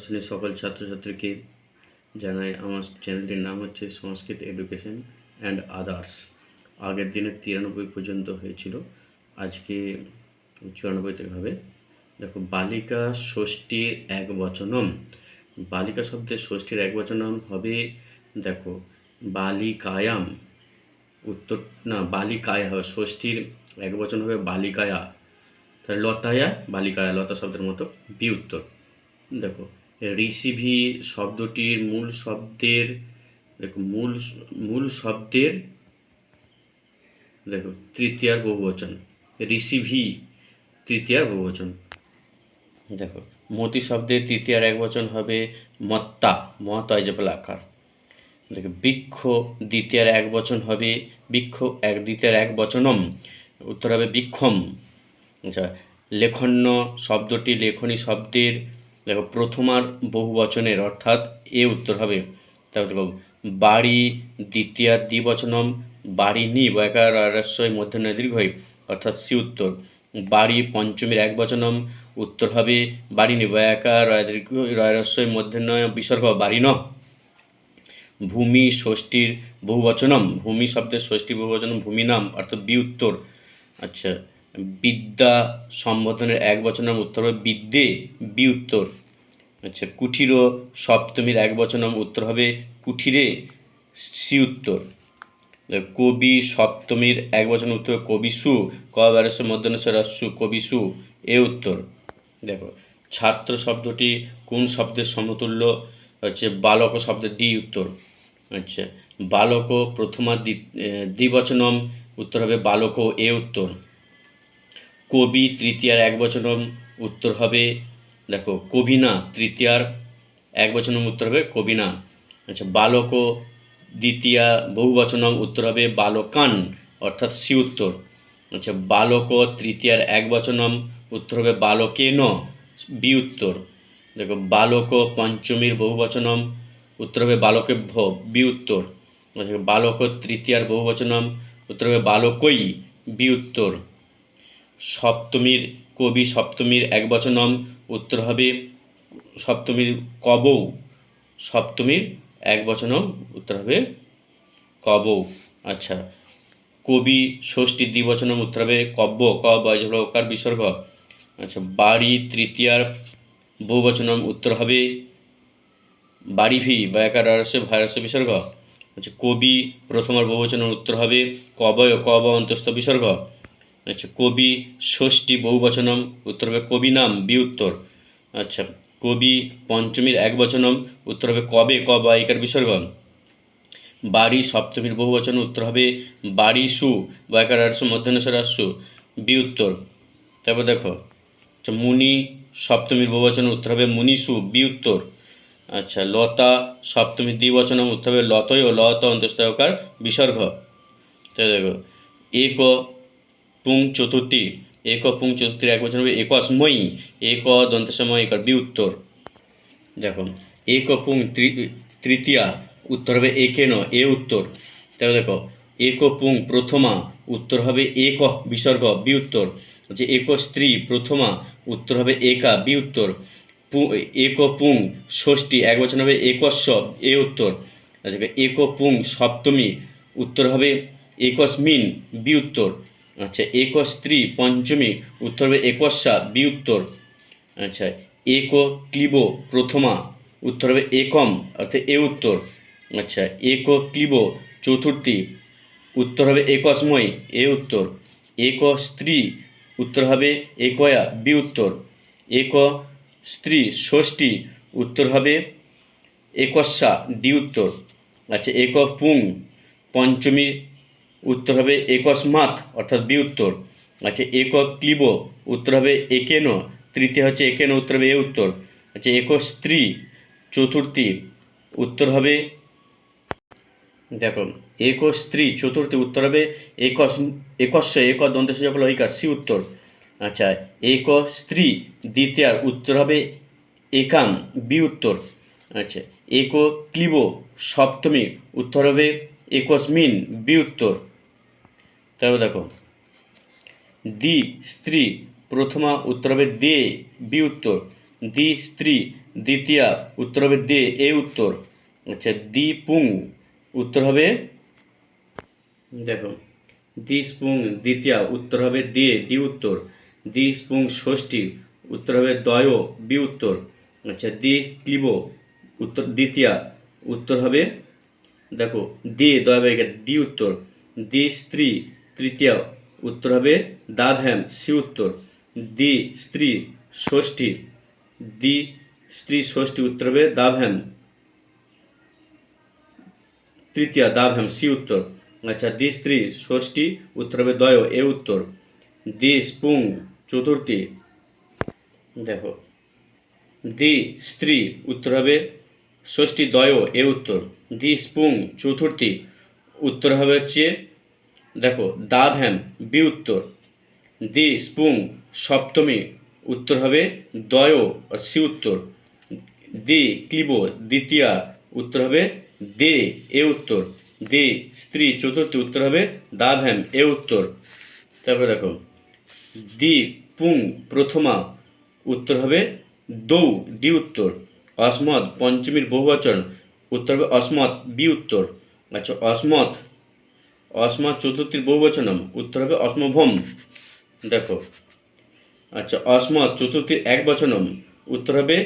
শ্রেণির সকল ছাত্রছাত্রীকে জানাই আমার চ্যানেলটির নাম হচ্ছে সংস্কৃত এডুকেশন অ্যান্ড আদার্স। আগের দিনে তিরানব্বই পর্যন্ত হয়েছিল, আজকে চুরানব্বই থেকে হবে। দেখো, বালিকা ষষ্ঠীর এক বচনম। বালিকা শব্দের ষষ্ঠীর এক বচনম হবে, দেখো, বালিকায়াম। উত্তর, না, বালিকায়া হবে, ষষ্ঠীর এক বচন হবে বালিকায়া। তাহলে লতায়া, বালিকায়া, লতা শব্দের মতো বি উত্তর। দেখো রিসিভি শব্দটির মূল শব্দের, দেখো, মূল মূল শব্দের, দেখো, তৃতীয়ার বহুবচন। রিসিভি তৃতীয়ার বহুবচন। দেখো, মতি শব্দের তৃতীয়ার এক বচন হবে মত্তা, মত অজবল আকার। দেখো, বৃক্ষ দ্বিতীয়ার এক বচন হবে, বৃক্ষ এক দ্বিতীয়ার এক বচনম। উত্তর হবে বৃক্ষম। আচ্ছা লেখন্য শব্দটি লেখনী শব্দের দেখো প্রথমার বহু বচনের, অর্থাৎ এ উত্তর হবে। তারপর দেখো, বাড়ি দ্বিতীয়ার দ্বিবচনম, বাড়ি নি বয়কার মধ্যে দীর্ঘই, অর্থাৎ সি উত্তর। বাড়ি পঞ্চমীর এক বচনম, উত্তর হবে বাড়ি নি বয়াকার দীর্ঘ রস্যই মধ্যে বিসর্গ, বাড়ি ন। ভূমি, ষষ্ঠীর বহুবচনম, ভূমি শব্দের ষষ্ঠী বহুবচনম, ভূমি নাম, অর্থাৎ বি উত্তর। আচ্ছা বিদ্যা সম্বোধনের এক বচনম উত্তর হবে বিদ্যে বি উত্তর আচ্ছা কুঠির সপ্তমীর এক বচনম উত্তর হবে কুঠিরে সি উত্তর কবি সপ্তমীর এক বচন উত্তর হবে কবিসু ক বারস্য মধ্যনস্য রস্যু কবিসু এ উত্তর। দেখো, ছাত্র শব্দটি কোন শব্দের সমতুল্য? হচ্ছে বালক শব্দের ডি উত্তর। আচ্ছা বালক প্রথমা দ্বিবচনম উত্তর হবে বালক এ উত্তর। কবি তৃতীয়ার এক বচনম উত্তর হবে, দেখো কবিনা তৃতীয়ার এক বচনম উত্তর হবে কবিনা আচ্ছা বালক দ্বিতীয়া বহু বহুবচনম উত্তর হবে বালকান, অর্থাৎ সি উত্তর। আচ্ছা বালক তৃতীয়ার এক বচনম উত্তর হবে বালকেন বি উত্তর। দেখো, বালক পঞ্চমীর বহু বহুবচনম উত্তর হবে বালকেভ্য বি উত্তর। আচ্ছা বালক তৃতীয়ার বহু বহুবচনম উত্তর হবে বালকই, বি উত্তর। সপ্তমীর কবি সপ্তমীর এক বচনম উত্তর হবে সপ্তমীর কবৌ। সপ্তমীর এক বচনম উত্তর হবে কবৌ। আচ্ছা কবি ষষ্ঠীর দ্বিবচনম উত্তর হবে কব্য, ক বিসর্গ। আচ্ছা বাড়ি তৃতীয়ার বহুবচনম উত্তর হবে বাড়িভি বয়াকার রহস্য ভারস্য বিসর্গ। আচ্ছা কবি প্রথমার বহুবচনের উত্তর হবে কবয় কব অন্তস্থ বিসর্গ। আচ্ছা কবি ষষ্ঠী বহুবচনম, উত্তর হবে কবি নাম, বি উত্তর। আচ্ছা কবি পঞ্চমীর এক বচনম, উত্তর হবে কবে, ক বায়িকার বিসর্গ বাড়ি সপ্তমীর বহুবচন, উত্তর হবে বাড়ি সু বয়কার আরসু মধ্যাহ্নস্বর আসু বি উত্তর। তারপর দেখো আচ্ছা মুনি সপ্তমীর বহুবচন, উত্তর হবে মুনিসু বি উত্তর। আচ্ছা লতা সপ্তমীর দ্বিবচনম, উত্তর হবে লতয় ও লত অন্তস্তকার বিসর্গ। তো দেখো এক পুং চতুর্থী। এক পুং চতুর্থীর এক বচন হবে একস্ময়ী এক দন্তসময় একার বি উত্তর। দেখো, এক পুং তৃতীয়া উত্তর হবে একেন এ উত্তর। তাহলে দেখো, এক পুং প্রথমা উত্তর হবে এক বিসর্গ, বি উত্তর। যে এক স্ত্রী প্রথমা উত্তর হবে একা, বি উত্তর। পু- এক পুং ষষ্ঠী এক বচন হবে একস্ব, এ উত্তর। এক পুং সপ্তমী উত্তর হবে একস্মিন, বি উত্তর। আচ্ছা এক স্ত্রী, পঞ্চমী উত্তর হবে একস্যা বি উত্তর আচ্ছা এক ক্লিব প্রথমা উত্তর হবে একম, অর্থাৎ এ উত্তর। আচ্ছা এক ক্লিব চতুর্থী উত্তর হবে একস্ময়, এ উত্তর। এক স্ত্রী উত্তর হবে একয়া বি উত্তর এক স্ত্রী, ষষ্ঠী উত্তর হবে একস্যা ডি উত্তর আচ্ছা এক পুং, পঞ্চমী উত্তর হবে একস্মাৎ অর্থাৎ বি উত্তর আচ্ছা এক ক্লিব, উত্তর হবে একেন, তৃতীয় হচ্ছে একেন, উত্তর হবে এ উত্তর। আচ্ছা এক স্ত্রী, চতুর্থী, উত্তর হবে দেখো এক স্ত্রী, চতুর্থী, উত্তর হবে একস একস্য এক দন্ত সকল ঐকার সি উত্তর। আচ্ছা এক স্ত্রী দ্বিতীয়ার উত্তর হবে একাম, বি উত্তর। আচ্ছা এক ক্লিব, সপ্তমী, উত্তর হবে একস্মিন বি উত্তর। তারপর দেখো। দি, স্ত্রী, প্রথমা উত্তর হবে দে, বি উত্তর। দি, স্ত্রী, দ্বিতীয়া উত্তর হবে দে, এ উত্তর। আচ্ছা দি, পুং, উত্তর হবে? দেখো, দি স্পুং দ্বিতীয়া উত্তর হবে দে, ডি উত্তর। দি স্পুং ষষ্ঠী উত্তর হবে দয়, বি উত্তর। আচ্ছা দি, ক্লিব, উত্তর, দ্বিতীয়া উত্তর হবে? দেখো, দে, দয় ডি উত্তর। দি, স্ত্রী তৃতীয় উত্তর হবে দাভ্যাম সি উত্তর। দি, স্ত্রী, ষষ্ঠী। দি, স্ত্রী, ষষ্ঠী উত্তর হবে দাভ্যাম তৃতীয় দাভ্যাম সি উত্তর। আচ্ছা দি, স্ত্রী, ষষ্ঠী উত্তর হবে দয়, এ উত্তর। দি, স্পুং, চতুর্থী। দেখো, দি, স্ত্রী উত্তর হবে ষষ্ঠী দয়, এ উত্তর। দি, স্পুং, চতুর্থী উত্তর হবে হচ্ছে দেখো দাভ্যাম বি উত্তর। দি স্পুং, সপ্তমী, উত্তর হবে দয় সি উত্তর। দি ক্লিব, দ্বিতীয়া, উত্তর হবে দে, এ উত্তর। দে স্ত্রী, চতুর্থী, উত্তর হবে দাভ্যাম এ উত্তর। তারপরে দেখো, দি পুং, প্রথমা, উত্তর হবে দৌ, ডি উত্তর। অসমত, পঞ্চমীর বহুবচন, উত্তর হবে অসমত, বি উত্তর। আচ্ছা অসমত অসমত চতুর্থীর বহুবচনম উত্তর হবে অসমভম। দেখো। আচ্ছা অসমত চতুর্থীর এক বচনম উত্তর হবে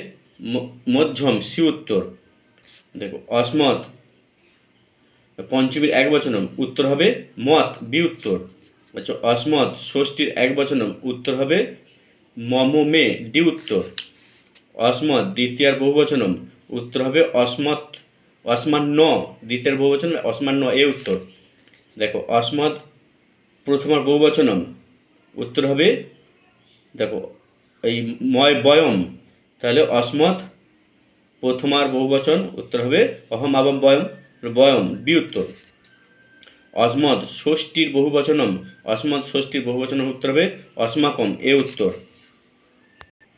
মধ্যম, সি উত্তর। দেখো, অসমত পঞ্চমীর এক বচনম উত্তর হবে মত, বি উত্তর। আচ্ছা অসমত ষষ্ঠীর এক বচনম উত্তর হবে মম, মে, ডি উত্তর। অসমত দ্বিতীয়ার বহুবচনম উত্তর হবে অসমত অসমান্য দ্বিতীয় বহুবচন অসমান্য এ উত্তর। দেখো অসমত প্রথমার বহুবচনম উত্তর হবে দেখো এই ময় বয়ম। তাহলে অসমত প্রথমার বহুবচন উত্তর হবে অহম আবম বয়ম বয়ম বি উত্তর। অসমত ষষ্ঠীর বহুবচনম অসমত ষষ্ঠীর বহুবচনম উত্তর হবে অস্মাকম এ উত্তর।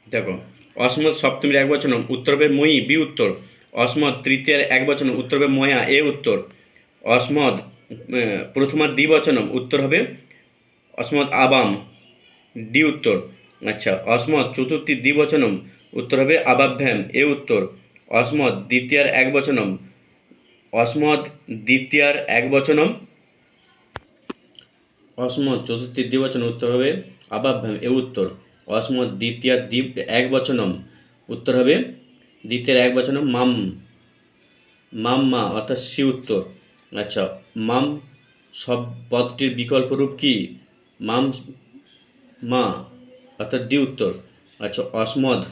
দেখো অসমত সপ্তমীর এক বচনম উত্তর হবে মই বি উত্তর। অসমত তৃতীয়ের এক বচনম উত্তর হবে ময়া এ উত্তর। অসমত আহ, প্রথমার দ্বিবচনম উত্তর হবে অসমত আবাম ডি উত্তর। আচ্ছা অসমত চতুর্থীর দ্বিবচনম উত্তর হবে আবাভ্যাম, এ উত্তর। অসমত দ্বিতীয়ার এক বচনম, অসমত দ্বিতীয়ার এক বচনম, অসমত চতুর্থীর দ্বিবচন উত্তর হবে আবাভ্যাম, এ উত্তর। অসমত দ্বিতীয়ার দ্বীপ এক বচনম, উত্তর হবে দ্বিতীয়ার এক বচনম, মাম, মাম্মা, অর্থাৎ সি উত্তর। আচ্ছা মাম, সব পদটির বিকল্প রূপ কি? মাম, মা, অর্থাৎ ডি উত্তর। আচ্ছা অসমদ।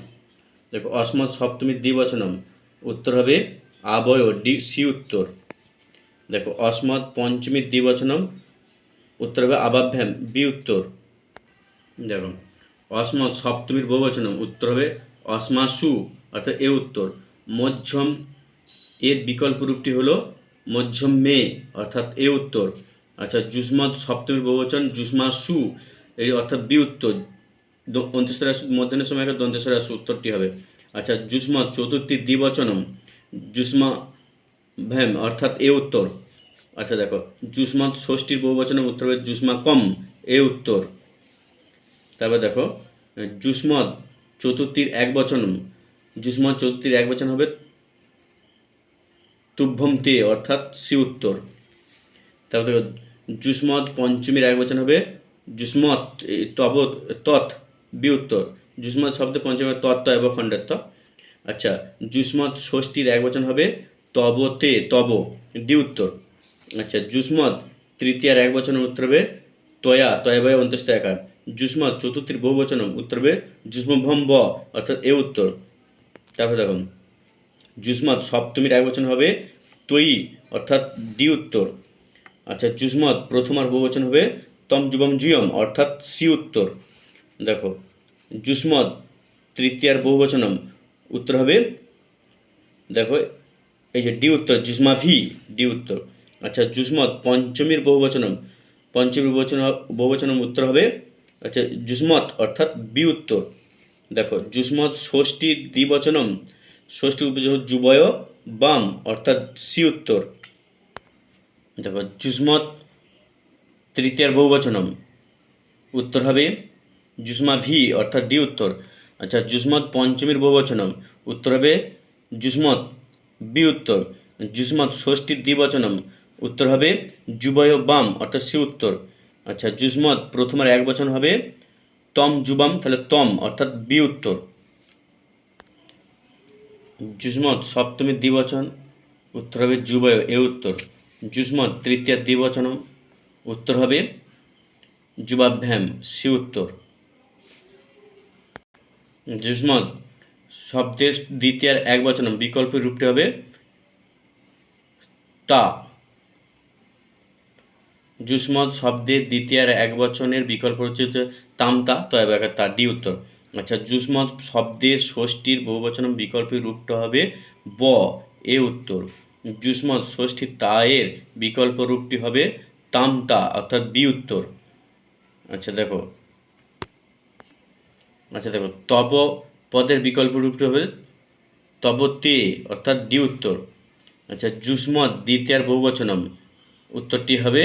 দেখো, অসমদ সপ্তমীর দ্বিবচনম। উত্তর হবে আবয় ডি, সি উত্তর। দেখো, অসমদ পঞ্চমীর দ্বিবচনম। উত্তর হবে আবাভ্যাম, বি উত্তর। দেখো, অসমদ সপ্তমীর বহুবচনম। উত্তর হবে অসমাসু, অর্থাৎ এ উত্তর। মধ্যম, এর বিকল্প রূপটি হলো মধ্যম মে, অর্থাৎ এ উত্তর। আচ্ছা জুসমত সপ্তমীর বহুবচন জুসমা সু, এই অর্থাৎ বি উত্তর। আসু মধ্যাহ্নের সময় একটা দন্তেশ্বর আসু উত্তরটি হবে। আচ্ছা জুসমত চতুর্থী দ্বিবচনম জুসমা ভ্যাম, অর্থাৎ এ উত্তর। আচ্ছা দেখো জুসমত ষষ্ঠীর বহুবচনম উত্তর হবে জুসমা কম, এ উত্তর। তারপর দেখো জুসমত চতুর্থীর এক বচনম জুসমত চতুর্থীর এক বচন হবে তুভ্যম তে অর্থাৎ সি উত্তর। তারপর দেখো জুসমত পঞ্চমীর এক বচন হবে জুসমত তব, তৎ, বি উত্তর। জুসমত শব্দে পঞ্চমী তত্ত্ব এবং খণ্ডত্ব আচ্ছা জুসমত ষষ্ঠীর এক বচন হবে তব তে তব, ডি উত্তর। আচ্ছা জুসমত তৃতীয়ার এক বচনের উত্তর হবে, তয়া তয়া বয় অন্তস্থ একার। জুসমত চতুর্থীর বহু বচনম উত্তর হবে জুসমভম ব অর্থাৎ এ উত্তর। তারপর দেখুন জুসমত সপ্তমীর এক বচন হবে তৈ অর্থাৎ ডি উত্তর। আচ্ছা জুসমত প্রথমার বহুবচন হবে তম যুবম জুয়ম, অর্থাৎ সি উত্তর। দেখো জুসমত তৃতীয়ার বহুবচনম উত্তর হবে, দেখো, এই যে ডি উত্তর জুসমা ভি ডি উত্তর। আচ্ছা জুসমত পঞ্চমীর বহুবচনম পঞ্চমীর বহুবচন বহুবচনম উত্তর হবে আচ্ছা জুসমত অর্থাৎ বি উত্তর। দেখো জুসমত ষষ্ঠীর দ্বিবচনম ষষ্ঠী উপযোগ যুবয় বাম, অর্থাৎ সি উত্তর। দেখো জুসমত তৃতীয়ার বহুবচনম। উত্তর হবে জুসমা ভি, অর্থাৎ ডি উত্তর। আচ্ছা যুষ্মৎ পঞ্চমীর বহুবচনম। উত্তর হবে যুষ্মৎ বি উত্তর। যুষ্মৎ ষষ্ঠীর দ্বিবচনম। উত্তর হবে যুবয় বাম, অর্থাৎ সি উত্তর। আচ্ছা যুষ্মৎ প্রথমের এক বচন হবে তম যুবাম, তাহলে তম, অর্থাৎ বি উত্তর। যুষ্মৎ সপ্তমীর দ্বিবচন, উত্তর হবে যুবয়, এ উত্তর। যুষ্মৎ তৃতীয় দ্বিবচনম, উত্তর হবে যুবাভ্যাম, সি উত্তর। যুষ্মৎ শব্দের দ্বিতীয়ার এক বচনম, বিকল্প রূপটি হবে তা। যুষ্মৎ শব্দের দ্বিতীয়ার এক বচনের বিকল্প হচ্ছে তামতা তো এবার তা, ডি উত্তর। আচ্ছা যুষ্মৎ শব্দের ষষ্ঠীর বহুবচন বিকল্পের রূপটা হবে ব, এ উত্তর। যুষ্মৎ ষষ্ঠী তায়ের বিকল্প রূপটি হবে তামতা অর্থাৎ বি উত্তর। আচ্ছা দেখো। আচ্ছা দেখো, তব পদের বিকল্প রূপটি হবে তব তে অর্থাৎ ডি উত্তর। আচ্ছা যুষ্মৎ দ্বিতীয়ার বহুবচনম উত্তরটি হবে